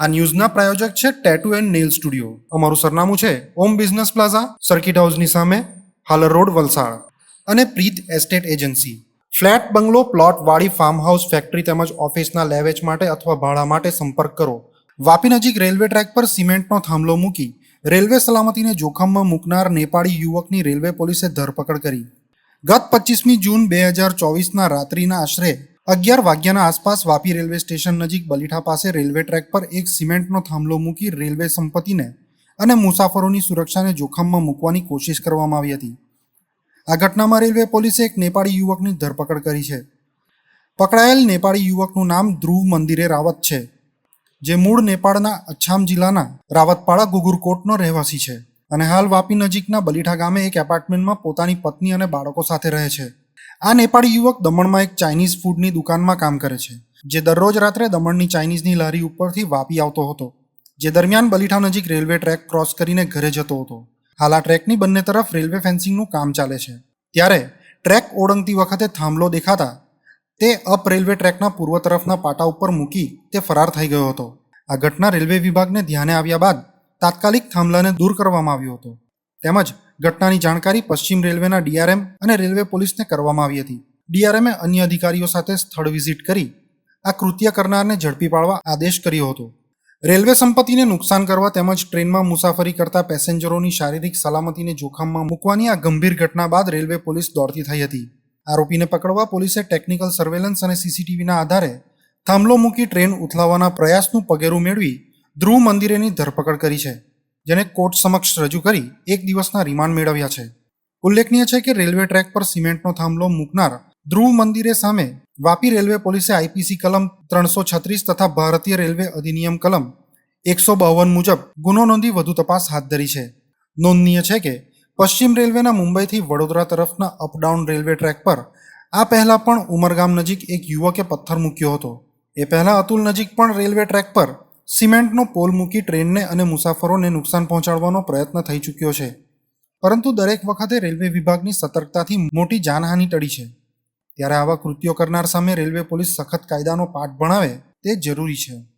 આ ન્યૂઝના પ્રાયોજક છે tattoo and nail studio અમારું સરનામું છે ઓમ બિઝનેસ પ્લાઝા સર્કિટ હાઉસની સામે, હાલર રોડ, વલસાડ. અને Preet estate agency flat, bungalow, plot, વાડી ફાર્મ હાઉસ ફેક્ટરી તેમજ ઓફિસના લેવેચ માટે અથવા ભાડા માટે સંપર્ક કરો. વાપી નજીક રેલવે ટ્રેક પર સિમેન્ટનો થાંભલો મૂકી, રેલવે સલામતીને જોખમમાં મૂકનાર નેપાળી યુવકની રેલવે પોલીસે ધરપકડ કરી. ગત પચીસમી જૂન બે હજાર ચોવીસના રાત્રિના આશરે અગિયાર વાગ્યાના આસપાસ વાપી રેલવે સ્ટેશન નજીક બલીઠા પાસે રેલવે ટ્રેક પર એક સિમેન્ટનો થાંભલો મૂકી રેલવે સંપત્તિને અને મુસાફરોની સુરક્ષાને જોખમમાં મૂકવાની કોશિશ કરવામાં આવી હતી. આ ઘટનામાં રેલવે પોલીસે એક નેપાળી યુવકની ધરપકડ કરી છે. પકડાયેલ નેપાળી યુવકનું નામ ધ્રુવ મંદિરે રાવત છે, જે મૂળ નેપાળના અચ્છામ જિલ્લાના રાવતપાડા ગુગુરકોટનો રહેવાસી છે અને હાલ વાપી નજીકના બલીઠા ગામે એક એપાર્ટમેન્ટમાં પોતાની પત્ની અને બાળકો સાથે રહે છે. આ નેપાળી યુવક દમણમાં એક ચાઇનીઝ ફૂડની દુકાનમાં કામ કરે છે, જે દરરોજ રાત્રે દમણની ચાઇનીઝની લારી ઉપરથી વાપી આવતો હતો, જે દરમિયાન બલીઠા નજીક રેલવે ટ્રેક ક્રોસ કરીને ઘરે જતો હતો. હાલ આ ટ્રેકની બંને તરફ રેલવે ફેન્સિંગનું કામ ચાલે છે. ત્યારે ટ્રેક ઓળંગતી વખતે થાંભલો દેખાતા તે અપ રેલવે ટ્રેકના પૂર્વ તરફના પાટા ઉપર મૂકી તે ફરાર થઈ ગયો હતો. આ ઘટના રેલવે વિભાગને ધ્યાને આવ્યા બાદ તાત્કાલિક થાંભલાને દૂર કરવામાં આવ્યો હતો. તેમજ ઘટનાની જાણકારી પશ્ચિમ રેલવેના ડીઆરએમ અને રેલવે પોલીસને કરવામાં આવી હતી. ડીઆરએમે અન્ય અધિકારીઓ સાથે સ્થળ વિઝિટ કરી આ કૃત્ય કરનારને ઝડપી પાડવા આદેશ કર્યો હતો. રેલવે સંપત્તિને નુકસાન કરવા તેમજ ટ્રેનમાં મુસાફરી કરતા પેસેન્જરોની શારીરિક સલામતીને જોખમમાં મૂકવાની આ ગંભીર ઘટના બાદ રેલવે પોલીસ દોડતી થઈ હતી. આરોપીને પકડવા પોલીસે ટેકનિકલ સર્વેલન્સ અને સીસીટીવીના આધારે થાંભલો મૂકી ટ્રેન ઉથલાવવાના પ્રયાસનું પગેરું મેળવી ધ્રુવ મંદિરેની ધરપકડ કરી છે. જેને કોર્ટ સમક્ષ રજૂ કરી એક દિવસના રિમાન્ડ મેળવ્યા છે. ઉલ્લેખનીય છે કે રેલવે ટ્રેક પર સિમેન્ટનો થાંભલો મૂકનાર ધ્રુવ મંદિરે સામે વાપી રેલવે પોલીસે આઈપીસી કલમ ત્રણસો છત્રીસ તથા ભારતીય રેલવે અધિનિયમ કલમ એકસો બાવન મુજબ ગુનો નોંધી વધુ તપાસ હાથ ધરી છે. નોંધનીય છે કે પશ્ચિમ રેલવેના મુંબઈથી વડોદરા તરફના અપડાઉન રેલવે ટ્રેક પર આ પહેલાં પણ ઉમરગામ નજીક એક યુવકે પથ્થર મૂક્યો હતો. એ પહેલાં અતુલ નજીક પણ રેલવે ટ્રેક પર સિમેન્ટનો પોલ મૂકી ટ્રેનને અને મુસાફરોને નુકસાન પહોંચાડવાનો પ્રયત્ન થઈ ચૂક્યો છે. પરંતુ દરેક વખતે રેલવે વિભાગની સતર્કતાથી મોટી જાનહાનિ ટળી છે. ત્યારે આવા કૃત્યો કરનાર સામે રેલવે પોલીસ સખત કાયદાનો પાઠ ભણાવે તે જરૂરી છે.